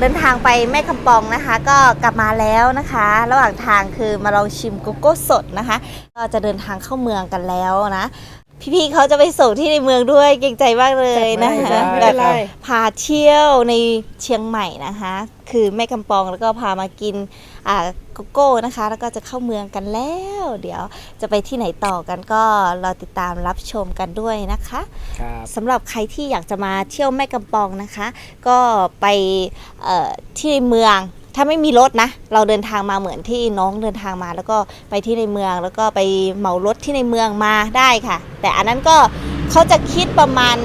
เดินทางไปแม่คำปองนะคะ ก็กลับมาแล้วนะคะ ระหว่างทางคือมาลองชิมโกโก้สดนะคะ ก็จะเดินทางเข้าเมืองกันแล้วนะ พี่ๆเขาจะไปส่งที่ในเมืองด้วยเกรงใจมากเลยนะคะไม่แบเป็บนไรพาเที่ยวในเชียงใหม่นะคะ คือแม่กำปองแล้วก็พามากินอ่า โกโก้นะคะ แล้วก็จะเข้าเมืองกันแล้ว เดี๋ยวจะไปที่ไหนต่อกันก็รอติดตามรับชมกันด้วยนะคะครับสำหรับใครที่อยากจะมาเที่ยวแม่กำปองนะคะ ก็ไปเอ่อที่เมืองถ้าไม่มีรถนะ เราเดินทางมาเหมือนที่น้องเดินทางมา แล้วก็ไปที่ในเมืองแล้วก็ไปเหมารถที่ในเมืองมาได้ค่ะ แต่อันนั้นก็เขาจะคิดประมาณ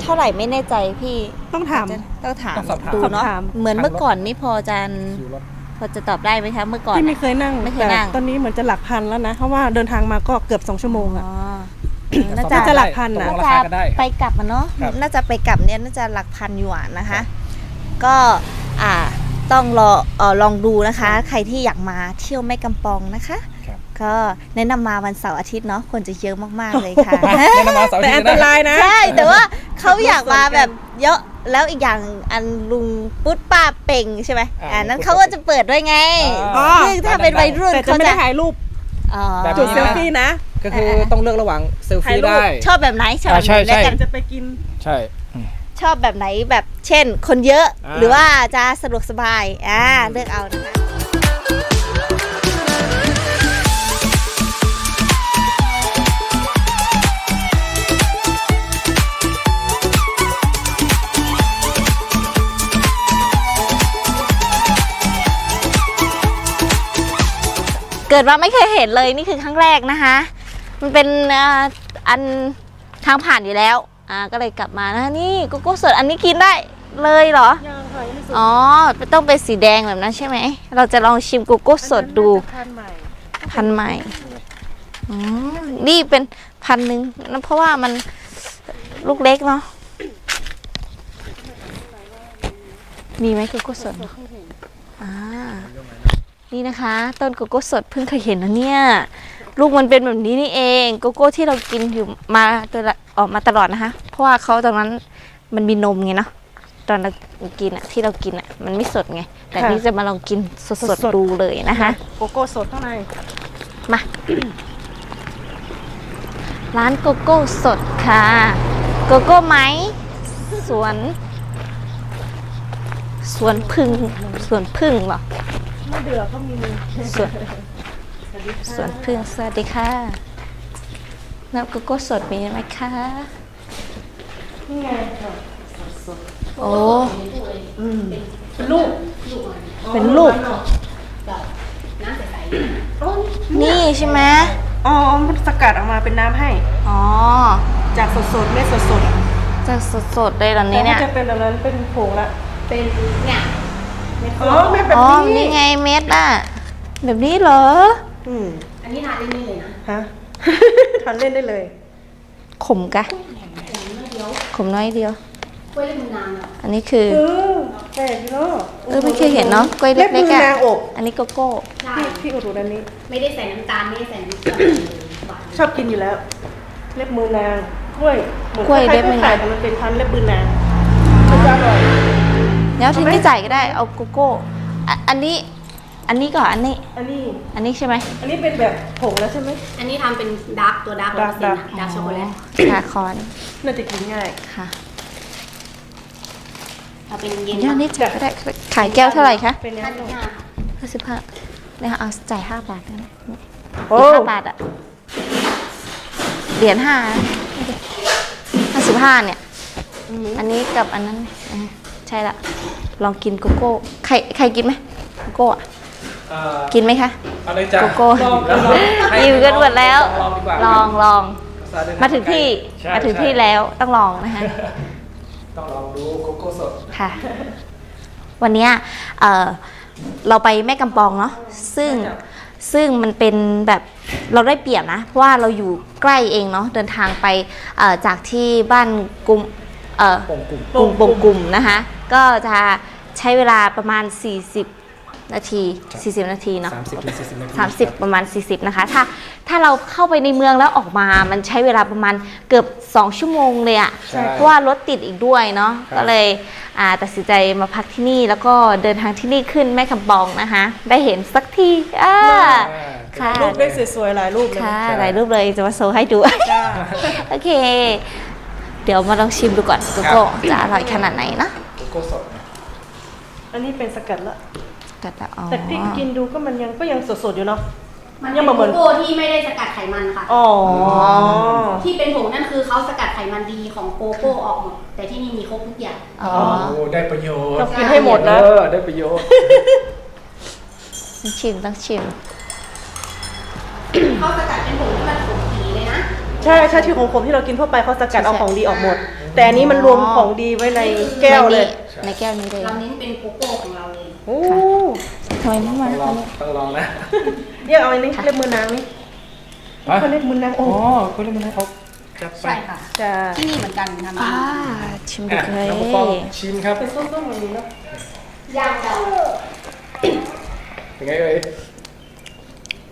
เท่าไหร่ไม่แน่ใจพี่ต้องถามจะต้องถามต้องสอบถามดูเนาะสอบถามเหมือนเมื่อก่อนนี่พอจะคิวรถ พอจะตอบได้ไหมคะเมื่อก่อน ที่อะไม่เคยนั่งไม่เคยแต่นั่งตอนนี้เหมือนจะหลักพันแล้วนะ เพราะว่าเดินทางมาก็เกือบสองชั่วโมงอ๋อะอน่าสอบจะถามจะหลักพันได้น่ะตกลงราคากันได้ ไปกลับมาเนาะครับ น่าจะไปกลับเนี่ยน่าจะหลักพันหยวนนะคะ ก็อ่าต้องรอเออลองดูนะคะ ใครที่อยากมาเที่ยวแม่กำปองนะคะครับ ก็แนะนำมาวันเสาร์อาทิตย์เนาะคนจะเยอะมากๆเลยค่ะ มาแนะนำมาเสาร์อาแต่ทิตอันย์ตนะ รายนะ ใช่แต่ว่าเขาอยากมาแบบเยอะแล้วอีกอย่างอันลุงปุ๊ดป้าเป่งใช่ไหมอ่าอ่านั้นเขาก็จะเปิดด้วยไงอ๋อซึ่งถ้าเป็นวัยรุ่นแต่จะเขาไม่จะได้ถ่ายรูปอ๋อแบบจุดนี้เซลฟี่นะ ก็คือต้องเลือกระหว่างเซลถ่ายฟี่รูป ได้ ชอบแบบไหนชอบแบบอ่าใช่ไหนใช่ แล้วกันจะไปกิน ใช่อืมชอบแบบไหนแบบเช่น คนเยอะอ่า หรือว่าจะสะดวกสบายอ่าเลือกเอานะคะ เกิดมาไม่เคยเห็นเลยนี่คือครั้งแรกนะคะ มันเป็นอ่าอันทางผ่านอยู่แล้ว อ่าก็เลยกลับมานะนี่โกโก้สดอันนี้กินได้เลยเหรอยังค่ะยังไม่สุดอ๋อต้องเป็นสีแดงแบบนั้นใช่ไหม เราจะลองชิมโกโก้สดดูพันใหม่พันธุ์ใหม่อ๋อนี่เป็นพันหนึ่งนะเพราะว่ามันลูกเล็กเนาะมีไหมโกโก้สดเนอะอ่า นี่นะคะ ต้นโกโก้สดเพิ่งเคยเห็นนะเนี่ยลูกมันเป็นแบบนี้นี่เองโกโก้ที่เรากินอยู่มาตัวละออกมาตลอดนะคะ เพราะว่าเขาตรงนั้นมันมีนมไงเนาะตอนเรากินอะที่เรากินอะมันไม่สดไง แต่นี่จะมาลองกินสดๆดูเลยนะคะ โกโก้สดข้างในมา ร้านโกโก้สดค่ะ โกโก้ไหมสวน สวนพึ่งสวนพึ่งเหรอมะ เดือก็มีสวนสวนพึ่งสวัสดีค่ะน้ำโกโก้สดมีไหมคะนี่ไงค่ะโอ้เป็นลูกเป็นลูกนี่ใช่ไหมอ๋อมันสกัดออกมาเป็นน้ำให้ อ๋อ จากสดๆไม่สดๆอะจะสดๆเลยเหรอแต่นี้เนี่ยถ้าจะเป็นอันนั้นเป็นผงละเป็นเนี่ย อ๋อไม่แบบอ๋อนี้นี่ไงเม็ดอะ แบบนี้เหรอ อืมอันนี้ทานได้เลยนะฮะ ทานเล่นได้เลย ขมกะ ขมน้อยเดียว กล้วยเล็บมือนางอะอันนี้คือ เออแปลกเนาะเออไม่เคยเห็นเนาะกล้วยเล็บเล็มืกอๆอะนางอบอันนี้โกโก้ ใช่พี่พี่อุดหนุนอันนี้ ไม่ได้ใส่น้ำตาลไม่ได้ใส่น้ำตาลหวานชอบกินอยู่แล้ว เล็บมือนางกล้วยหมือนกล้วยคาๆเล็บมือนางไข่แต่มันเป็นพันธุ์เล็บมือนางมันจะอร่อย แล้วทิ้งไม่จ่ายก็ได้เอาโกโก้อะอันนี้อันนี้ก่อนอันนี้ อันนี้ อันนี้ใช่ไหมอันนี้เป็นแบบผงแล้วใช่ไหม อันนี้ทำเป็นดาร์กตัวดาร์กร้อยเปอร์เซ็นต์ดาร์กช็อกโกแลตชาคอนน่าจะกินง่าย ค่ะเอาเป็นเย็นเดี๋ยวนี้จ่ายก็ได้ขายแก้วเท่าไหร่คะเป็นยังห้าไงสิบห้าห้าสิบห้าเนี่ยเอาจ่ายห้าบาทนะโอ้ห้าบาทอะเหรียญห้าห้าสิบห้าเนี่ยอันนี้กับอันนั้นอะ ใช่ละ ลองกินโกโก้ ใครใครกินไหมโกโก้อะกินไหมคะอะไรจ้ะโกโก้ลองลองลองให้อิ่มกันหมดแล้ว ลองดีกว่าลองลองสยเดินทมาถึงที่ใช่มาถึงใช่ที่แล้วต้องลองนะคะต้องลองดูโกโก้สด ค่ะ วันเนี้ยเอ่อเราไปแม่กำปองเนาะ ซึ่งซึ่งมันเป็นแบบเราได้เปรียบนะ เพราะว่าเราอยู่ใกล้เองเนาะเดินทางไปเอ่อจากที่บ้านกลุ่ม เอ่อปงกลุ่มกลุ่มปงกลุ่มนะคะ ก็จะใช้เวลาประมาณ 40 นาที 40 นาทีเนาะ สามสิบถึงสี่สิบนาที30ประมาณ 40 นะคะ ถ้าถ้าเราเข้าไปในเมืองแล้วออกมา มันใช้เวลาประมาณเกือบ 2 ชั่วโมงเลยอะใช่ เพราะว่ารถติดอีกด้วยเนาะ ครับ ก็เลยอ่าตัดสินใจมาพักที่นี่แล้วก็เดินทางที่นี่ขึ้นแม่คำปองนะคะ ได้เห็นสักทีอ่า ค่ะ รูปได้สวยๆหลายรูปเลยค่ะใช่หลายรูปเลยจะมาโชว์ให้ดู จ้า โอเค เดี๋ยวมาลองชิมดูก่อนโกโก้จะอร่อยขนาดไหนนะโกโก้สดอันนี้เป็นสกัดละกัดละอ๋อแต่ที่กินดูก็มันยังก็ยังสดๆอยู่เนาะ มันยัเป็นงมาเหมืโกอนโก้ที่ไม่ได้สกัดไขมันค่ะ อ๋อ ที่เป็นผงนั่นคือเขาสกัดไขมันดีของโกโก้ออกหมด แต่ที่นี่มีครบทุกอย่าง อ๋อโอ้ได้ประโยชน์ต้องกินให้หมดนะเออได้ประโยชน์ต้องชิมต้องชิมเขาสกัดเป็นผงที่มันผงสีเลยนะใช่ใช่ที่ของผมที่เรากินทั่วไปเขาสกัดเอาของดีออกหมด แต่อันนี้มันรวมของดีไว้ในแก้วเลยในนี้ในแก้วนี้เลยเราเน้นเป็นโกโก้ของเราเลยโอ้ทำไมไม่มาต้องลตอองนนี้ต้องลองนะเรียกเอาอันนี้เรียกมือนางนี่ฮะเขาเรียกมือนางโอ้อ๋อคุณเล่นมันให้เขาจับไปใช่ค่ะจะที่นี่เหมือนกันทำอ่าเองชิมดูอะเลยน้องปกป้องชิมครับเป็นส้มๆแบบนี้เนาะย่างเจ้าเป็นไงเอ่ย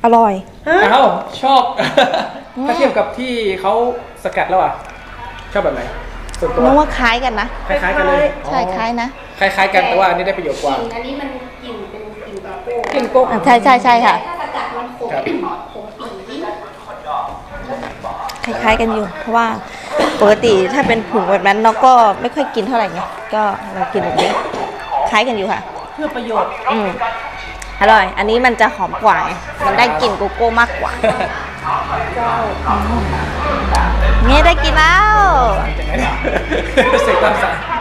อร่อยฮะอ้าวชอบ ถ้าเทียบกับที่เขาสกัดแล้วอะ ชอบแบบไหนส่วนตัวนึกว่าคล้ายกันนะ คล้ายๆกันเลยใช่คล้ายนะ คล้ายๆกันแต่ว่าอันนี้ได้ประโยชน์กว่ากลิ่นอันนี้มันกลิ่นเป็นกลิ่นโกโก้กินโก้อะใช่ใช่ใช่ค่ะ ถ้าสกัดมันขมครับขมปีคล้ายๆกันอยู่ เพราะว่าปกติถ้าเป็นผงแบบนั้นเราก็ไม่ค่อยกินเท่าไหร่ไงก็เรากินแบบนี้คล้ายกันอยู่ค่ะ เพื่อประโยชน์ อืมอร่อย อันนี้มันจะหอมกว่าไงมันได้กลิ่นโกโก้มากกว่า เนี่ยได้กินแล้วเนี่ยเสกตามสั่ง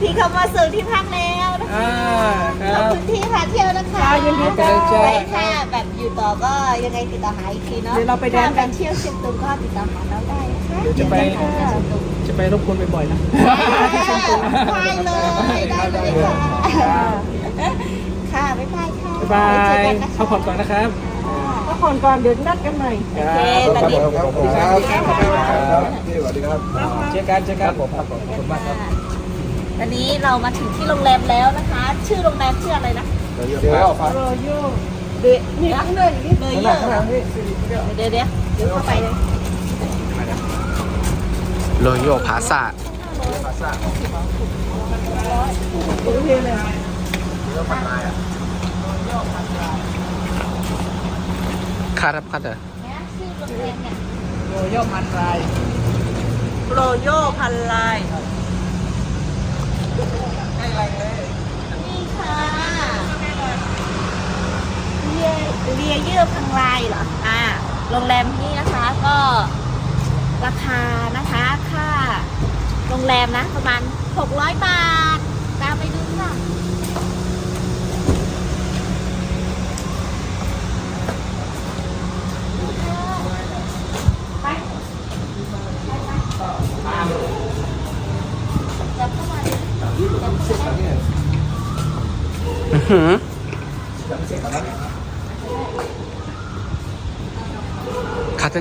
พี่เขามาสื่อที่พักแล้วนะคะอ่าคขรัอบบคุณที่พาเที่ยวนะคะยินดีจ้าไว้ถ้าแบบอยู่ต่อก็ยังไงติดต่อหาอีกทีเนาะเดี๋ยวเราไปเดินกัน ถ้าเที่ยวเชียงตุงก็ติดต่อหาเราได้นะคะเดี๋ยวจะไป จะไปรบกวนบ่อยๆนะ ได้เลยได้เลยค่ะ ค่ะบ๊ายบายค่ะบ๊ายบาไว้เจอยกันนะคะ พักผ่อนก่อนนะครับก็ ผ่อนก่อนเดี๋ยวนัดกันใหม่โอเคตอนนี้ครับผมครับครับพี่สวัสดีครับเจอกันเจอกันผมครับผมขอบคุณมากครับตอนนี้เรามาถึงที่โรงแรมแล้วนะคะ ชื่อโรงแรมชื่ออะไรนะเดี๋ยวเดี๋ยวฟังรอโย่เดนี่ข้างในนี่เลยเยอะเดี๋ยวเดี๋ยวเดี๋ยวเข้าไปเลยโรโยพาซาคารับคาเดอชื่ อโรงแรมเนี่ยโรโยมันไรโรโย่พันลายนี่ค่ะเรียเรียเยื่อพังลายเหรออ่าโรงแรมที่นี่นะคะก็ราคานะคะค่าโรงแรมนะประมาณ 600 บาท ตามไปดูค่ะ จัดจับเข้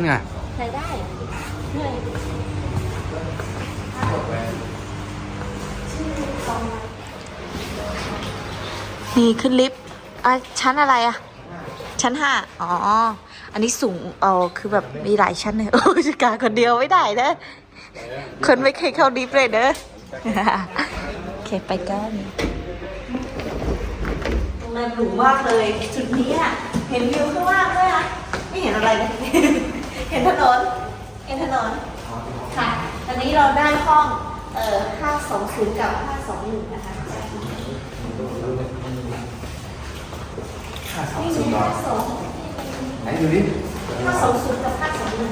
ไงใส่ได้เหนื่อยนี่ขึ้นลิฟต์อะชั้นอะไรอะ ชั้นห้าอ๋อ อันนี้สูงเออคือแบบมีหลายชั้นเลยโอ้ยจะกาคนเดียวไม่ได้นะ คนไม่เคยเข้าลิฟต์เลยเด้อโอเคไปกันโรงแรมหรูมากเลย จุดนี้อะ เห็นวิวข้างล่างด้วยอะ ไม่เห็นอะไรเลยเห็นถนนเห็นถนนค่ะ ตอนนี้เราได้ห้อง เอ่อ520 กับ 521 นะคะสุดยอดไหนดูดิถ้าสองศูนย์กับห้าสองหนึ่ง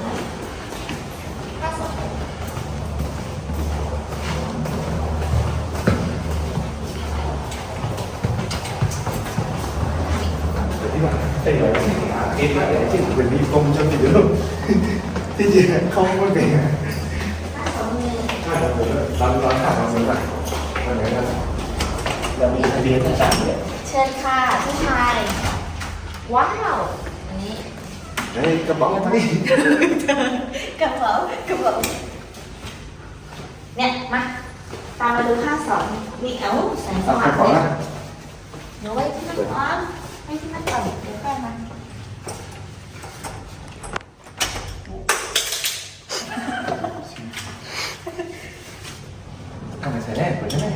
ที่ไอ้ที่เป็นมีกลมจนติดอยู่ที่จริงเขาไม่เป็นห้อหนึ่งถ้าเราเราเราถามเราเหมือนกันวันไหนกันเรามีทะเบียนต่างๆเนี่ยเชิญค่ะผู้ชาย ว้าวอันนี้เฮ้ยกระเป๋องมาดิกระเป๋ากระเป๋าเนี่ยมาตามมาดูห้าสองนี่เอ้าแสงสเอากว่าระงเลนะยเดี๋ยวไว้ที่นั่นก่อนไว้ที่นั่นก่อนเดี๋ยวแป้งมันเอา ไปใส่แน่เปิดได้ไหม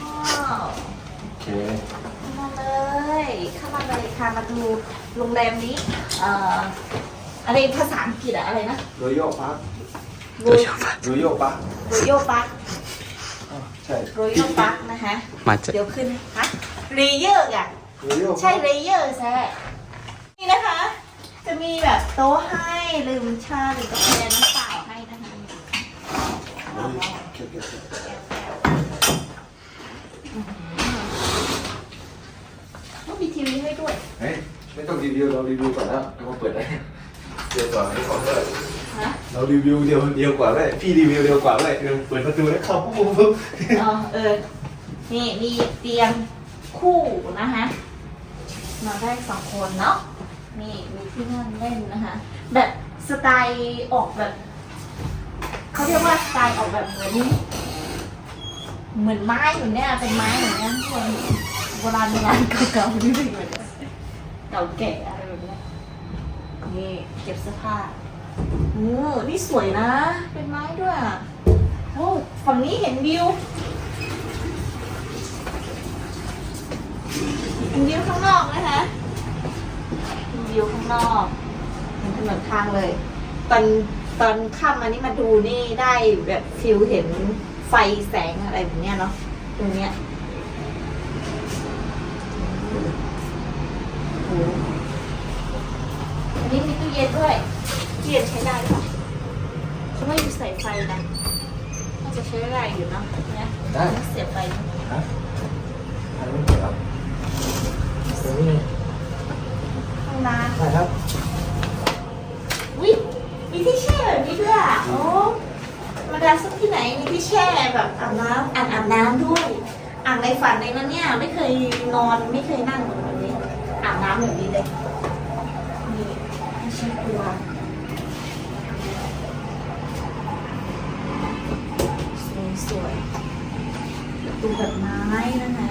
ว้าวโอเคเข้ามาเลย เข้ามาเลยค่ะ มาดูโรงแรมนี้ เอ่อ อะไรภาษาอังกฤษอะอะไรนะโรโย่พาร์คโรโรโย่พาร์คโยปักใช่โรโยปักนะคะ มาจากเดี๋ยวขึ้นฮะเรเยอร์อะโรโย่ใช่เรเยอร์แซ่นี่นะคะ จะมีแบบโต๊ะให้ลืมชาหรือกาแฟน้ำเปล่าให้นะคะต้องมีทีวีให้ด้วย เฮ้ยไม่ต้องรีวิวเรารีวิวก่อนแล้วเราเปิดได้เดี๋ยวก่อนให้ขอเปิดฮะ เรารีวิวเดียวเดียวกว่าเลยพี่รีวิวเดียวกว่าเลยเปิดประตูแล้วเข้าปุ๊บปุ๊บปุ๊บอ๋อเออ นี่มีเตียงคู่นะคะนอนได้สองคนเนาะ นี่มีที่นั่งเล่นนะคะ แบบสไตล์ออกแบบเขาเรียกว่าสไตล์ออกแบบเหมือนเหมือนไม้เหมือนเนี้ยเป็นไม้เหมือนเนี้ยทุกคนโบราณโบราณเก่าๆนี่เป็นเหมือนเก่าแก่อะไรแบบเนี้ยนี่เก็บเสื้อผ้าโอ้นี่สวยนะ เป็นไม้ด้วยอะโอ้ฝั่งนี้เห็นวิวเห็นวิวข้างนอกนะคะ วิวข้างนอกเห็นถนนทางเลย ตอนตอนค่ำอันนี้มาดูนี่ได้แบบฟิลเห็นไฟแสงอะไรแบบเนี้ยเนาะตรงเนี้ยโอ้โหอันนี้มีตู้เย็นด้วยตู้เย็นใช้ได้หรือเปล่าฉันว่าอยู่ใส่ไฟนะน่าจะใช้ได้อยู่เนาะเนี่ยได้ต้องเสียบไฟนะฮะอันนี้เปิดแล้วตรงนี้ ห้องน้ได้ครับำวิมีที่แช่แบบนี้ด้วยอะโอ้ธรรมดาสักที่ไหนมีที่แช่แบบอาบน้ำอ่างอาบน้ำด้วยอ่างในฝันในนั้นเนี่ย ไม่เคยนอนไม่เคยนั่งแบบนี้อาบน้ำแบบนี้เลยนี่ไม่ใช่ครัวสวยสวยๆประตูแบบไม้นะคะ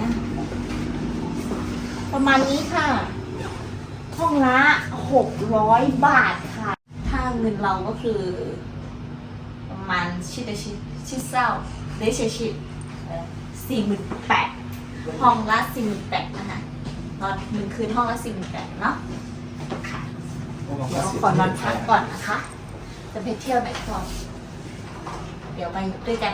ประมาณนี้ค่ะ ร้อยบาทค่ะ ถ้าเงินเราก็คือ ประมาณชิดชิดชิดเศร้าเดชชิดสี่หมื่นแปดห้องละสี่หมื่นแปดนะคะนอนหนึ่งคืนห้องละสี่หมื่นแปดเนาะค่ะเดี๋ยวขอนอนพักก่อนนะคะ จะไปเที่ยวไหนต่อเดี๋ยวไปด้วยกัน